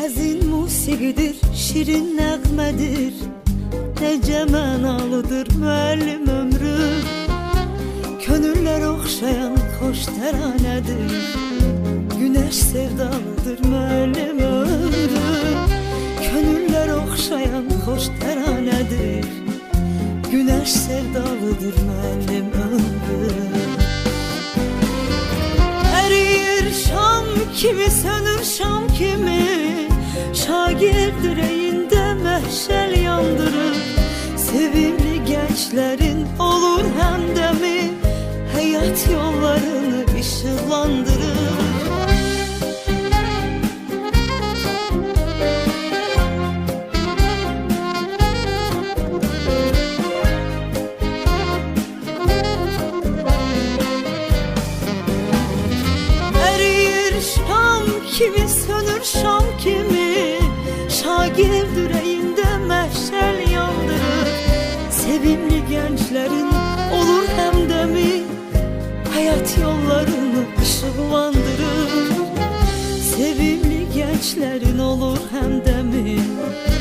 Həzin musiqidir, şirin nəğmədir Necə mənalıdır müəllim ömrü. Könüllər oxşayan xoş təranədir Günəş sevdalıdır müəllim ömrü. Könüllər oxşayan xoş təranədir Günəş sevdalıdır müəllim ömrü. Eriyir şam kimi sönür şam kimi Şagir direğinde mehşel yandırır. Sevimli gençlerin olur hemdemi Hayat yollarını ışıklandırır. Eriyir şam kimi Şagir yüreğinde meşel yandırır. Sevimli gençlerin olur hemdemi Hayat yollarını ışıklandırır. Sevimli gençlerin olur hemdemi Hayat yollarını